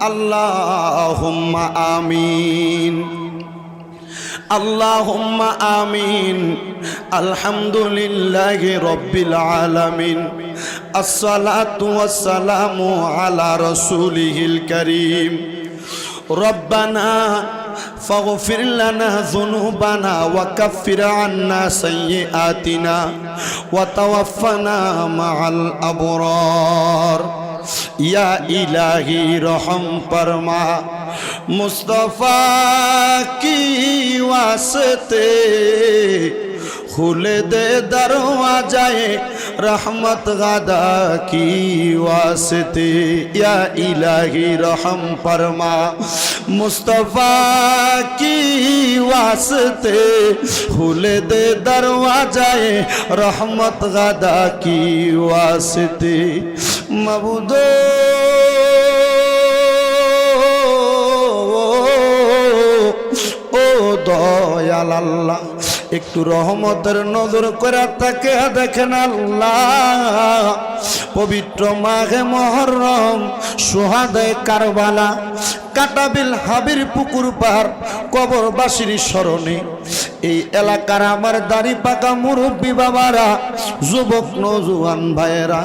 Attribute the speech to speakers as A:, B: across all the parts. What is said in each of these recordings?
A: আল্লাহুম্মা আমিন اللهم آمين الحمد لله رب العالمين الصلاة والسلام على رسوله الكريم ربنا فاغفر لنا ذنوبنا وكفر عنا سيئاتنا وتوفنا مع الأبرار ইয়া ইলাহি রহম পরমা মুস্তফা কি ওয়াসতে, খুলে দে দরওয়াজায় রহমত গাদা কি ওয়াসতে, ইয়া ইলাহি রহম পরমা মুস্তফা কি ওয়াসতে, খুলে দে দরওয়াজায় রহমত গাদা কি ওয়াসতে। মবুদ। ও দয়াল আল্লাহ, একটু রহমতের নজর করে তাকে দেখেন আল্লাহ। পবিত্র মাঘে মহরম, সোহাদে কারবালা কাটাবিল হাবির পুকুর পার কবরবাসীর স্মরণে। এই এলাকার আমার দাড়ি পাকা মুরব্বী বাবারা, যুবক নজুয়ান ভাইয়েরা,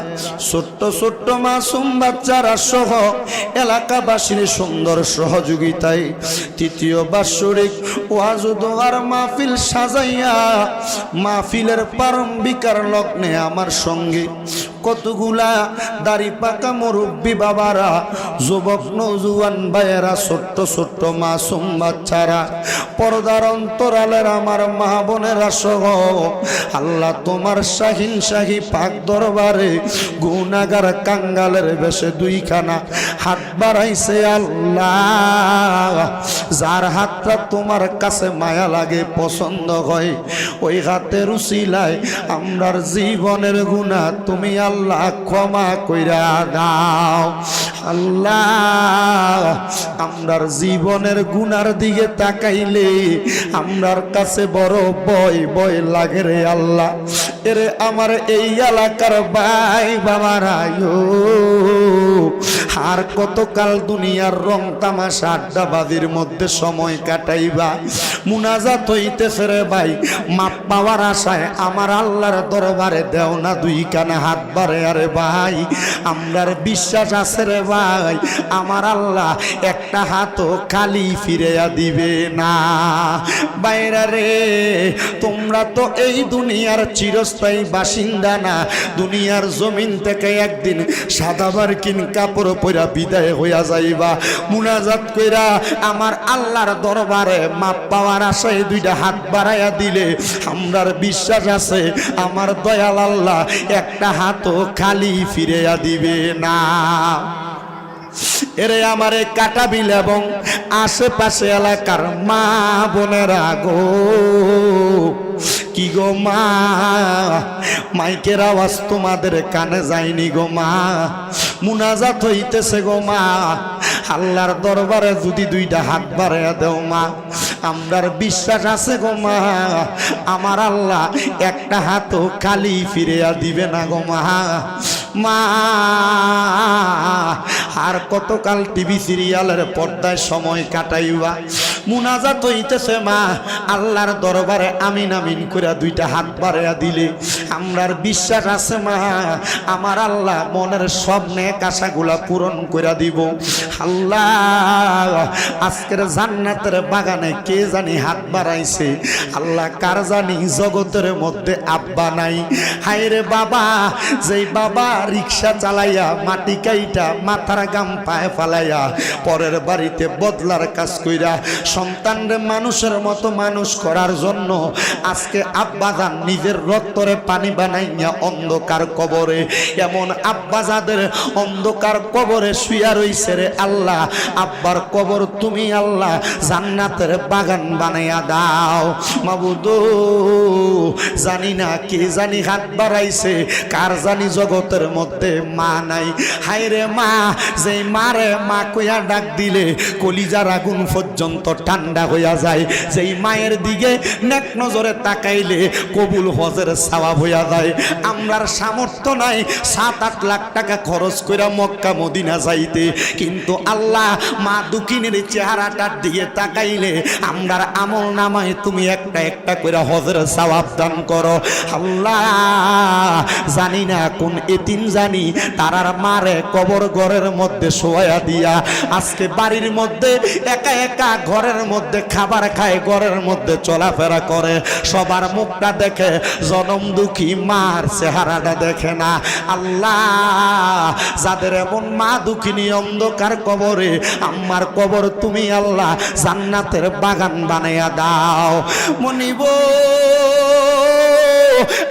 A: ছোট্ট ছোট্ট মাসুম বাচ্চারা সহ এলাকাবাসীর সুন্দর সহযোগিতায় তৃতীয় বাৎসরিক ওয়াজুদোয়ার মাহফিল সাজাইয়া মাহফিলের প্রারম্ভিকার লগ্নে আমার সঙ্গে কতগুলা দাড়ি পাকা মুরব্বী বাবারা, যুবক নজুয়ান ভাইয়েরা, ছোট্ট ছোট্ট মাসুম বাচ্চারা, পর্দার অন্তরালের আমার মা বোনেরা সহ, আল্লাহ তোমার শাহিন শাহী পাক দরবারে গুনাগার কাঙ্গালের বেশে দুইখানা হাত বাড়াইছে আল্লাহ। যার হাতটা তোমার কাছে মায়া লাগে, পছন্দ হয়, ওই হাতের উসিলায় আমরার জীবনের গুণা তুমি আল্লাহ ক্ষমা কইরা দাও। আল্লাহ, আমরার জীবনের গুনার দিকে তাকাইলে আমরার কাছে বড় বয় বয় লাগে রে আল্লাহ। এরে আমার এই এলাকার বাই বাবারায়ো আর কতকাল দুনিয়ার রং তামাশা আড্ডাবাদির মধ্যে সময় কাটাইবা। মুনাজাত হইতেছে রে ভাই, মাপ পাওয়ার আশায় আমার আল্লাহর দরবারে দেও না দুই কানে হাত বাড়ে আরে ভাই, আমরার বিশ্বাস আছে রে ভাই, আমার আল্লাহ একটা হাতও খালি ফিরেয়া দিবে না। বাইরা রে, তোমরা তো এই দুনিয়ার চিরস্থায়ী বাসিন্দা না, দুনিয়ার জমিন থেকে একদিন সাদাবার কিন কাপড় পরা বিদায় হইয়া যাইবা। মুনাজাত কইরা আমার আল্লাহর দরবারে মাপ পাওয়ার আশায় দুইটা হাত বাড়াইয়া দিলে। আমরার বিশ্বাস আছে, আমার দয়াল আল্লাহ একটা হাতও খালি ফিরাইয়া দিবে না। এরে আমারে কাটাবিল এবং আশেপাশে এলাকার মা বোনেরা গো। কি গো মা? মাইকের আওয়াজ তোমাদের কানে যায়নি গো মা। মুনাজাত হইতেছে গো মা। আল্লাহর দরবারে যদি দুইটা হাত বাড়াইয়া দেও মা। আমরার বিশ্বাস আছে গো মা। আমার আল্লাহ একটা হাতও খালি ফিরিয়া দিবে না গো মা। মা, আর কতকাল টিভি সিরিয়ালের পর্দায় সময় কাটাইবা? মুনাজাত হইতেছে মা, আল্লাহর দরবারে আমিন আমিন করে দুইটা হাত বাড়াইয়া দিলে। আমরার বিশ্বাস আছে মা, আমার আল্লাহ মনের সব নেক আশাগুলা পূরণ করে দিব। আল্লাহ, আজকের জান্নাতের বাগানে কে জানি হাত বাড়াইছে? আল্লাহ কার জানি জগতের মধ্যে আব্বা নাই? হায় রে বাবা, যেই বাবা রিক্সা চালাইয়া, মাটি কাইটা, মাথার গাম পায়ে ফালাইয়া, পরের বাড়িতে বদলার কাজ কইরা, সন্তানরে মানুষের মতো মানুষ করার জন্য আজকে আব্বাজান নিজের রক্তরে পানি বানাইয়া অন্ধকার কবরে, এমন আব্বাজাদের অন্ধকার কবরে শুয়া রইছে রে আল্লাহ। আব্বার কবর তুমি আল্লাহ জান্নাতের বাগান বানাইয়া দাও। মাবুদো, জানি না কে জানি হাত বাড়াইছে, কার জানি জগতের মধ্যে মা নাই। হায় রে মা যে মারে মা কইয়া ডাক দিলে, কলিজার আগুন পর্যন্ত ঠান্ডা হইয়া যায়। যেই মায়ের দিকে নেক নজরে তাকাইলে, কবুল হজের সওয়াব হইয়া যায়। আমরার সামর্থ্য নাই, সাত আট লাখ টাকা খরচ করে মক্কা, মদিনা যাইতে। কিন্তু আল্লাহ মা দুকিনের চেহারাটার দিকে তাকাইলে, আমরার আমল নামায় তুমি একটা একটা করে হজের সওয়াব দান করো। আল্লাহ জানি না কোন এতিম জানি, তারার মারে কবর ঘরের মধ্যে শোয়া দিয়া। আজকে বাড়ির মধ্যে, একা একা ঘরের মধ্যে খাবার খায়, ঘরের মধ্যে চলাফেরা করে। সবার মুখটা দেখে জনম দুঃখী, মার চেহারাটা দেখে না। আল্লাহ, যাদের এমন মা দুঃখিনী অন্ধকার কবরে, আমার কবর তুমি আল্লাহ জান্নাতের বাগান বানাইয়া দাও। মনিব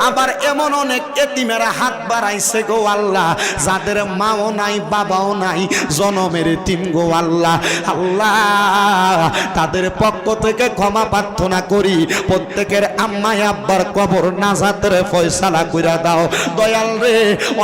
A: আবার এমন অনেক এতিমেরা হাত বাড়াইছে গো আল্লাহ, যাদের মাও নাই, বাবাও নাই, জনমের তিন গো আল্লাহ। আল্লাহ, তাদের পক্ষ থেকে ক্ষমা প্রার্থনা করি, প্রত্যেকের আম্মাই আব্বার কবর নাজাতের ফয়সালা কইরা দাও। দয়াল রে,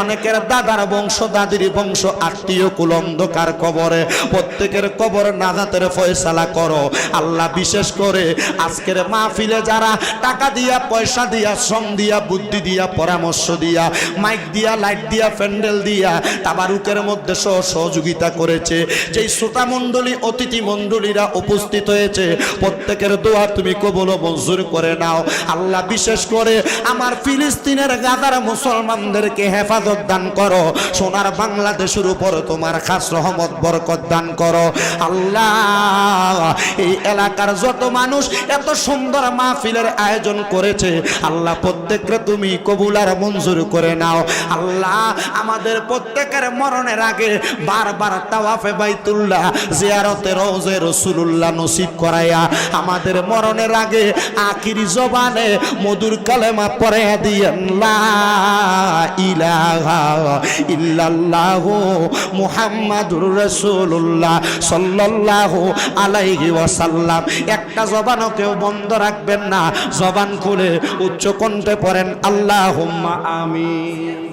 A: অনেকের দাদার বংশ, দাদির বংশ, আত্মীয় কুল অন্ধকার কবরে, প্রত্যেকের কবর নাজাতের ফয়সালা করো। আল্লাহ বিশেষ করে আজকের মাহফিলে যারা টাকা দিয়া, পয়সা দিয়া, শ্রম দিয়া বুদ্ধি দিয়া, পরামর্শ দিয়া মাইক দিয়া লাইট দিয়া, প্যান্ডেল দিয়া তাবারুকের মধ্যে সহ সহযোগিতা করেছে। যেই শ্রোতা মণ্ডলী, অতিথি মণ্ডলীরা উপস্থিত হয়েছে, প্রত্যেকের দোয়া তুমি কবল মঞ্জুর করে নাও। আল্লাহ বিশেষ করে আমার ফিলিস্তিনের গাদার মুসলমানদেরকে হেফাজত দান করো, সোনার বাংলাদেশের উপর তোমার খাস রহমত, বরকত দান করো। আল্লাহ, এই এলাকার যত মানুষ এত সুন্দর মাহফিলের আয়োজন করেছে, আল্লাহ প্রত্যেককে তুমি কবুল আর মঞ্জুর করে নাও। আল্লাহ আমাদের প্রত্যেকের মরণের আগে বারবার তাওয়াফে বাইতুল্লাহ জিয়ারতে রোজে রসুলুল্লাহ নসিব করাইয়া আমাদের মরণের আগে আখিরি জবানে মধুর কালেমা পরে দিয়েন মুহাম্মাদুর রাসূলুল্লাহ সাল্লাল্লাহু আলাইহি ওয়াসাল্লাম। একটা জবানও কেউ বন্ধ রাখবেন না। জবান খুলে উচ্চ কণ্ঠে পড়েন আল্লাহুম্মা আমিন।